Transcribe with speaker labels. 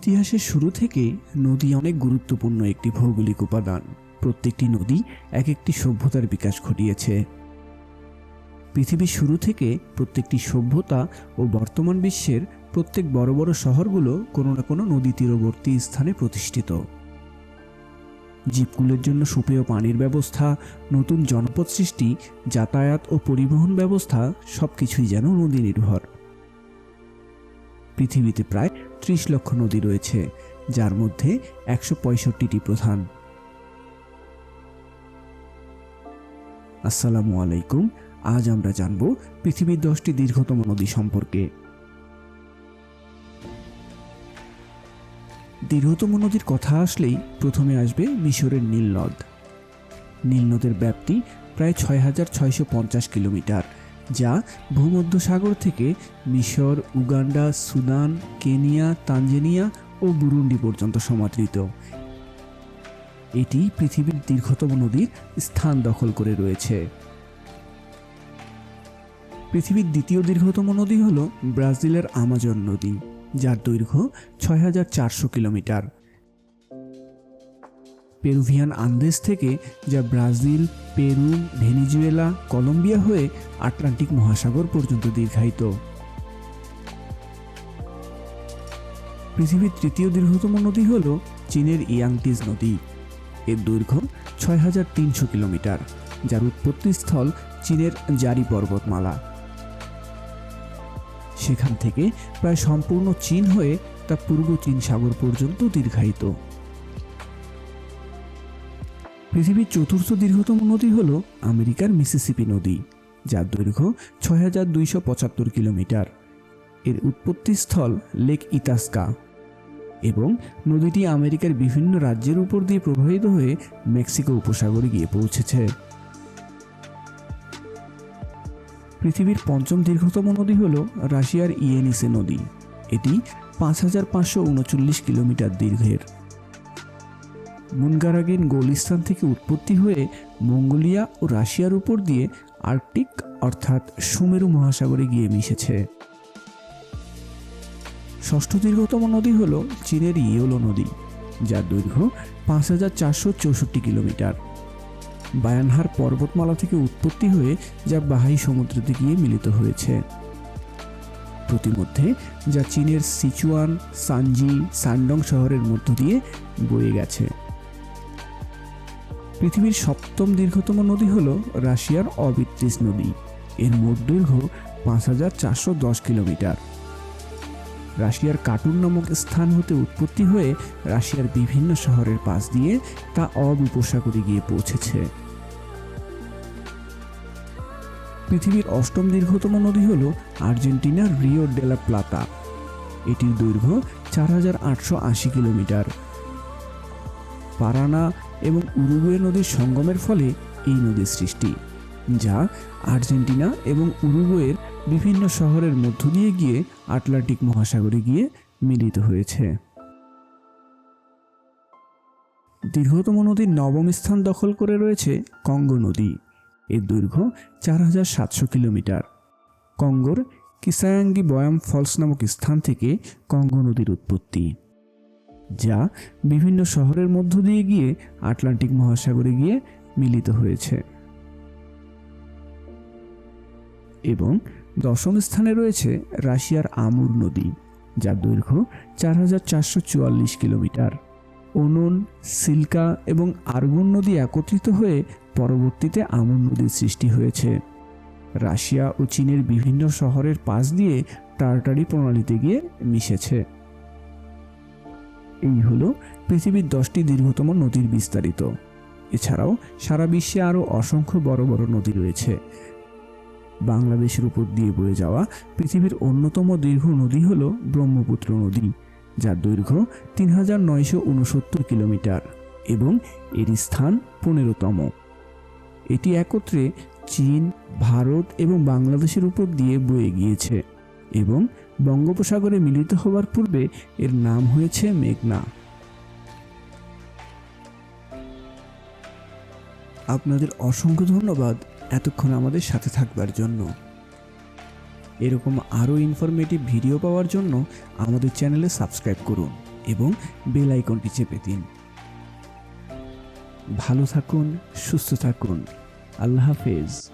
Speaker 1: ইতিহাসের শুরু থেকে নদী অনেক গুরুত্বপূর্ণ একটি ভৌগোলিক উপাদান। প্রত্যেকটি নদী এক একটি সভ্যতার বিকাশ ঘটিয়েছে। পৃথিবীর শুরু থেকে প্রত্যেকটি সভ্যতা ও বর্তমান বিশ্বের প্রত্যেক বড় বড় শহরগুলো কোনো না কোনো নদী তীরবর্তী স্থানে প্রতিষ্ঠিত। জীবকুলের জন্য সুপেয় পানির ব্যবস্থা, নতুন জনপদ সৃষ্টি, যাতায়াত ও পরিবহন ব্যবস্থা সব কিছুই যেন নদী নির্ভর। পৃথিবীতে প্রায় ত্রিশ লক্ষ নদী রয়েছে, যার মধ্যে একশো পঁয়ষট্টিটি প্রধান। আসসালামু আলাইকুম, আজ আমরা জানব পৃথিবীর দশটি দীর্ঘতম নদী সম্পর্কে। দীর্ঘতম নদীর কথা আসলেই প্রথমে আসবে মিশরের নীল নদ। নীল নদের ব্যাপ্তি প্রায় ছয় হাজার ছয়শো পঞ্চাশ কিলোমিটার। যা ভূমধ্যসাগর থেকে মিশর, উগান্ডা, সুদান, কেনিয়া, তানজেনিয়া ও বুরুন্ডি পর্যন্ত সমাদৃত। এটি পৃথিবীর দীর্ঘতম নদীর স্থান দখল করে রয়েছে। পৃথিবীর দ্বিতীয় দীর্ঘতম নদী হল ব্রাজিলের আমাজন নদী, যার দৈর্ঘ্য ছয় হাজার চারশো কিলোমিটার। পেরুভিয়ান আন্দেজ থেকে, যা ব্রাজিল, পেরু, ভেনিজুয়েলা, কলম্বিয়া হয়ে আটলান্টিক মহাসাগর পর্যন্ত দীর্ঘায়িত। পৃথিবীর তৃতীয় দীর্ঘতম নদী হল চীনের ইয়াংটিজ নদী। এর দৈর্ঘ্য ছয় হাজার তিনশো কিলোমিটার, যার উৎপত্তিস্থল চীনের জারি পর্বতমালা। সেখান থেকে প্রায় সম্পূর্ণ চীন হয়ে তা পূর্ব চীন সাগর পর্যন্ত দীর্ঘায়িত। পৃথিবীর চতুর্থ দীর্ঘতম নদী হল আমেরিকার মিসিসিপি নদী, যার দৈর্ঘ্য ছয় হাজার দুইশো পঁচাত্তর কিলোমিটার। এর উৎপত্তিস্থল লেক ইতাস্কা এবং নদীটি আমেরিকার বিভিন্ন রাজ্যের উপর দিয়ে প্রবাহিত হয়ে মেক্সিকো উপসাগরে গিয়ে পৌঁছেছে। পৃথিবীর পঞ্চম দীর্ঘতম নদী হল রাশিয়ার ইয়েনিসে নদী। এটি পাঁচ হাজার পাঁচশো উনচল্লিশ কিলোমিটার দীর্ঘের। মুনগারাগিন গোলিস্তান থেকে উৎপত্তি হয়ে মঙ্গোলিয়া ও রাশিয়ার উপর দিয়ে আর্কটিক, অর্থাৎ সুমেরু মহাসাগরে গিয়ে মিশেছে। ষষ্ঠ দীর্ঘতম নদী হল চীনের ইয়োলো নদী, যার দৈর্ঘ্য পাঁচ হাজার চারশো চৌষট্টি কিলোমিটার। বায়ানহার পর্বতমালা থেকে উৎপত্তি হয়ে যা বাহাই সমুদ্রতে গিয়ে মিলিত হয়েছে। প্রতিমধ্যে যা চীনের সিচুয়ান সানজি সানডং শহরের মধ্য দিয়ে বয়ে গেছে। পৃথিবীর সপ্তম দীর্ঘতম নদী হল রাশিয়ার অবিত্রিস নদী। এর মোট দৈর্ঘ্য পাঁচ হাজার চারশো দশ কিলোমিটার। রাশিয়ার কার্টুন নামক স্থান হতে উৎপত্তি হয়ে রাশিয়ার বিভিন্ন শহরের পাশ দিয়ে তা অব উপসাগরে গিয়ে পৌঁছেছে। পৃথিবীর অষ্টম দীর্ঘতম নদী হল আর্জেন্টিনার রিও ডেলা প্লাতা। এটির দৈর্ঘ্য চার হাজার আটশো আশি কিলোমিটার। পারানা এবং উরুগুয়ে নদীর সঙ্গমের ফলে এই নদীর সৃষ্টি, যা আর্জেন্টিনা এবং উরুগুয়ের বিভিন্ন শহরের মধ্য দিয়ে গিয়ে আটলান্টিক মহাসাগরে গিয়ে মিলিত হয়েছে। দীর্ঘতম নদীর নবম স্থান দখল করে রয়েছে কঙ্গো নদী। এর দৈর্ঘ্য চার হাজার সাতশো কিলোমিটার। কঙ্গোর কিসায়াঙ্গি বয়াম ফলস নামক স্থান থেকে কঙ্গো নদীর উৎপত্তি। যা বিভিন্ন শহরের মধ্য দিয়ে গিয়ে আটলান্টিক মহাসাগরে গিয়ে মিলিত হয়েছে। এবং দশম স্থানে রয়েছে রাশিয়ার আমুর নদী, যার দৈর্ঘ্য চার হাজার চারশো চুয়াল্লিশ কিলোমিটার। ওনন, সিল্কা এবং আর্গুন নদী একত্রিত হয়ে পরবর্তীতে আমুর নদীর সৃষ্টি হয়েছে। রাশিয়া ও চীনের বিভিন্ন শহরের পাশ দিয়ে টার্টারি প্রণালীতে গিয়ে মিশেছে। এই হলো পৃথিবীর দশটি দীর্ঘতম নদীর বিস্তারিত। এছাড়াও সারা বিশ্বে আরও অসংখ্য বড় বড় নদী রয়েছে। বাংলাদেশের উপর দিয়ে বয়ে যাওয়া পৃথিবীর অন্যতম দীর্ঘ নদী হল ব্রহ্মপুত্র নদী, যার দৈর্ঘ্য তিন হাজার নয়শো উনসত্তর কিলোমিটার এবং এর স্থান পনেরোতম। এটি একত্রে চীন, ভারত এবং বাংলাদেশের উপর দিয়ে বয়ে গিয়েছে এবং বঙ্গোপসাগরে মিলিত হওয়ার পূর্বে এর নাম হয়েছে মেঘনা। আপনাদের অসংখ্য ধন্যবাদ এতক্ষণ আমাদের সাথে থাকবার জন্য। এরকম আরও ইনফরমেটিভ ভিডিও পাওয়ার জন্য আমাদের চ্যানেলে সাবস্ক্রাইব করুন এবং বেল আইকনটি চেপে দিন। ভালো থাকুন, সুস্থ থাকুন। আল্লাহ হাফেজ।